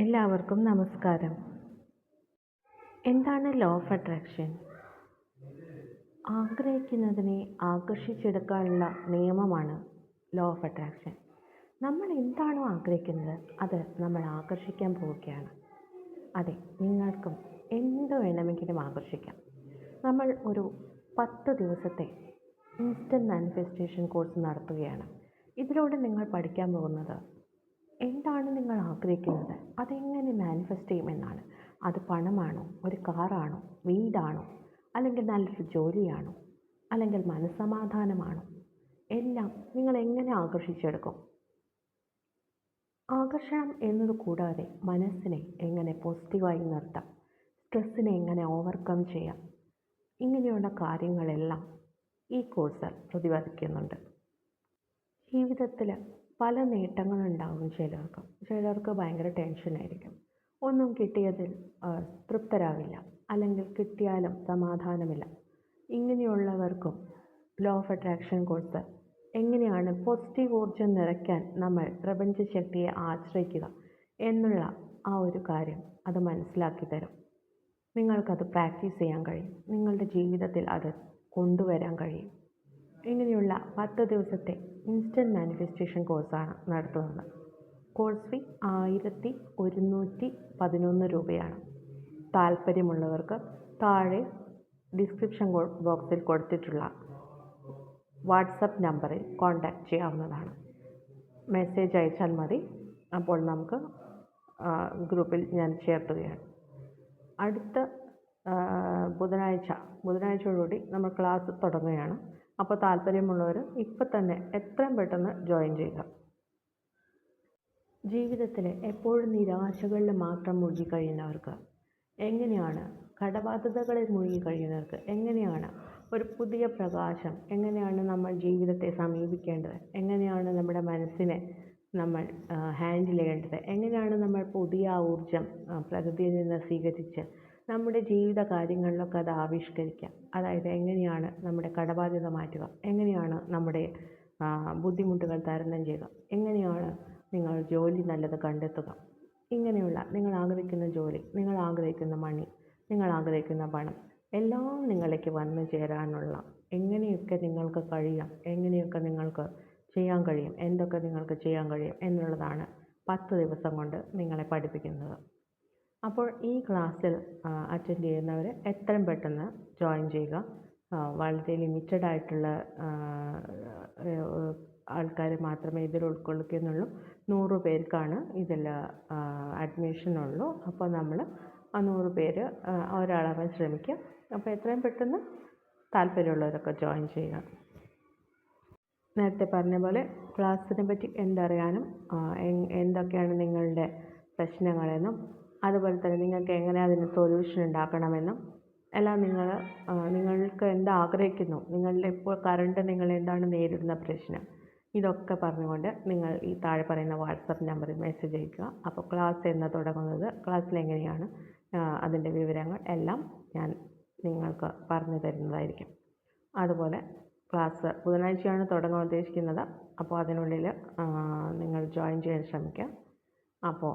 എല്ലാവർക്കും നമസ്കാരം. എന്താണ് ലോ ഓഫ് അട്രാക്ഷൻ ആഗ്രഹിക്കുന്നതിനെ ആകർഷിച്ചെടുക്കാനുള്ള നിയമമാണ് ലോ ഓഫ് അട്രാക്ഷൻ നമ്മൾ എന്താണോ ആഗ്രഹിക്കുന്നത് അത് നമ്മൾ ആകർഷിക്കാൻ പോവുകയാണ്. അതെ നിങ്ങൾക്കും എന്ത് വേണമെങ്കിലും ആകർഷിക്കാം. നമ്മൾ ഒരു പത്ത് ദിവസത്തെ ഇൻസ്റ്റന്റ് മാനിഫെസ്റ്റേഷൻ കോഴ്സ് നടത്തുകയാണ്. ഇതിലൂടെ നിങ്ങൾ പഠിക്കാൻ പോകുന്നത് ആഗ്രഹിക്കുന്നത്. അതെങ്ങനെ മാനിഫെസ്റ്റ് ചെയ്യുമെന്നാണ്. അത് പണമാണോ? ഒരു കാറാണോ വീടാണോ? അല്ലെങ്കിൽ നല്ലൊരു ജോലിയാണോ? അല്ലെങ്കിൽ മനസ്സമാധാനമാണോ? എല്ലാം നിങ്ങൾ എങ്ങനെ ആകർഷിച്ചെടുക്കും? ആകർഷണം എന്നത് കൂടാതെ മനസ്സിനെ എങ്ങനെ പോസിറ്റീവായി നിർത്താം? സ്ട്രെസ്സിനെ എങ്ങനെ ഓവർകം ചെയ്യാം? ഇങ്ങനെയുള്ള കാര്യങ്ങളെല്ലാം ഈ കോഴ്സ് പ്രതിപാദിക്കുന്നുണ്ട്. ജീവിതത്തിൽ പല നേട്ടങ്ങളുണ്ടാകും ചിലർക്ക്. ചിലർക്ക് ഭയങ്കര ടെൻഷനായിരിക്കും ഒന്നും കിട്ടിയതിൽ തൃപ്തരാവില്ല. അല്ലെങ്കിൽ കിട്ടിയാലും സമാധാനമില്ല. ഇങ്ങനെയുള്ളവർക്കും ലോ ഓഫ് അട്രാക്ഷൻ കോഴ്സ് എങ്ങനെയാണ് പോസിറ്റീവ് ഊർജം നിറയ്ക്കാൻ നമ്മൾ പ്രപഞ്ചശക്തിയെ ആശ്രയിക്കുക എന്നുള്ള ആ ഒരു കാര്യം അത് മനസ്സിലാക്കി തരും. നിങ്ങൾക്കത് പ്രാക്ടീസ് ചെയ്യാൻ കഴിയും. നിങ്ങളുടെ ജീവിതത്തിൽ അത് കൊണ്ടുവരാൻ കഴിയും. ഇങ്ങനെയുള്ള പത്ത് ദിവസത്തെ ഇൻസ്റ്റന്റ് മാനിഫെസ്റ്റേഷൻ കോഴ്സാണ് നടത്തുന്നത്. കോഴ്സ് ഫീ ആയിരത്തി ഒരുന്നൂറ്റി പതിനൊന്ന് രൂപയാണ്. താല്പര്യമുള്ളവർക്ക് താഴെ ഡിസ്ക്രിപ്ഷൻ ബോക്സിൽ കൊടുത്തിട്ടുള്ള വാട്സപ്പ് നമ്പറിൽ കോൺടാക്റ്റ് ചെയ്യാവുന്നതാണ്. മെസ്സേജ് അയച്ചാൽ മതി. അപ്പോൾ നമുക്ക് ഗ്രൂപ്പിൽ ഞാൻ ചേർത്തുകയാണ്. അടുത്ത ബുധനാഴ്ച. ബുധനാഴ്ചയോടുകൂടി നമ്മൾ ക്ലാസ് തുടങ്ങുകയാണ്. അപ്പോൾ താല്പര്യമുള്ളവർ ഇപ്പം തന്നെ എത്രയും പെട്ടെന്ന് ജോയിൻ ചെയ്യുക. ജീവിതത്തിൽ എപ്പോഴും നിരാശകളിൽ മാത്രം മുഴുകി കഴിയുന്നവർക്ക് എങ്ങനെയാണ് കടബാധ്യതകളിൽ മുഴുകി കഴിയുന്നവർക്ക് എങ്ങനെയാണ് ഒരു പുതിയ പ്രകാശം എങ്ങനെയാണ് നമ്മൾ ജീവിതത്തെ സമീപിക്കേണ്ടത് എങ്ങനെയാണ് നമ്മുടെ മനസ്സിനെ നമ്മൾ ഹാൻഡിൽ ചെയ്യേണ്ടത് എങ്ങനെയാണ് നമ്മൾ പുതിയ ഊർജം പ്രകൃതിയിൽ നിന്ന് സ്വീകരിച്ച് നമ്മുടെ ജീവിത കാര്യങ്ങളിലൊക്കെ അത് ആവിഷ്കരിക്കാം. അതായത് എങ്ങനെയാണ് നമ്മുടെ കടബാധ്യത മാറ്റുക? എങ്ങനെയാണ് നമ്മുടെ ബുദ്ധിമുട്ടുകൾ തരണം ചെയ്യുക? എങ്ങനെയാണ് നിങ്ങൾ ജോലി നല്ലത് കണ്ടെത്തുക? ഇങ്ങനെയുള്ള നിങ്ങൾ ആഗ്രഹിക്കുന്ന ജോലി നിങ്ങൾ ആഗ്രഹിക്കുന്ന മണി നിങ്ങൾ ആഗ്രഹിക്കുന്ന പണം എല്ലാം നിങ്ങളിലേക്ക് വന്നു ചേരാനുള്ള എങ്ങനെയൊക്കെ നിങ്ങൾക്ക് കഴിയാം? എങ്ങനെയൊക്കെ നിങ്ങൾക്ക് ചെയ്യാൻ കഴിയും? എന്തൊക്കെ നിങ്ങൾക്ക് ചെയ്യാൻ കഴിയും? എന്നുള്ളതാണ് പത്ത് ദിവസം കൊണ്ട് നിങ്ങളെ പഠിപ്പിക്കുന്നത്. അപ്പോൾ ഈ ക്ലാസ്സിൽ അറ്റൻഡ് ചെയ്യുന്നവർ എത്രയും പെട്ടെന്ന് ജോയിൻ ചെയ്യുക. വളരെ ലിമിറ്റഡ് ആയിട്ടുള്ള ആൾക്കാർ മാത്രമേ ഇതിൽ ഉൾക്കൊള്ളിക്കുന്നുള്ളൂ നൂറ് പേർക്കാണ് ഇതിൽ അഡ്മിഷനുള്ളൂ അപ്പോൾ നമ്മൾ ആ നൂറ് പേര് ഒരാളാവാൻ ശ്രമിക്കുക. അപ്പോൾ എത്രയും പെട്ടെന്ന് താല്പര്യമുള്ളവരൊക്കെ ജോയിൻ ചെയ്യുക. നേരത്തെ പറഞ്ഞ പോലെ ക്ലാസ്സിനെ പറ്റി എന്തറിയാനും എന്തൊക്കെയാണ് നിങ്ങളുടെ പ്രശ്നങ്ങളെന്നും അതുപോലെ തന്നെ നിങ്ങൾക്ക് എങ്ങനെ അതിന് സൊല്യൂഷൻ ഉണ്ടാക്കണമെന്നും എല്ലാം നിങ്ങൾ നിങ്ങൾക്ക് എന്ത് ആഗ്രഹിക്കുന്നു നിങ്ങളുടെ ഇപ്പോൾ കറണ്ട് നിങ്ങൾ എന്താണ് നേരിടുന്ന പ്രശ്നം ഇതൊക്കെ പറഞ്ഞുകൊണ്ട് നിങ്ങൾ ഈ താഴെ പറയുന്ന വാട്സപ്പ് നമ്പറിൽ മെസ്സേജ് അയക്കുക. അപ്പോൾ ക്ലാസ് എന്ന് തുടങ്ങുന്നത് ക്ലാസ്സിൽ എങ്ങനെയാണ് അതിന്റെ വിവരങ്ങൾ എല്ലാം ഞാൻ നിങ്ങൾക്ക് പറഞ്ഞു തരുന്നതായിരിക്കും. അതുപോലെ ക്ലാസ് ബുധനാഴ്ചയാണ് തുടങ്ങാൻ ഉദ്ദേശിക്കുന്നത്. അപ്പോൾ അതിനുള്ളിൽ നിങ്ങൾ ജോയിൻ ചെയ്യാൻ ശ്രമിക്കുക. അപ്പോൾ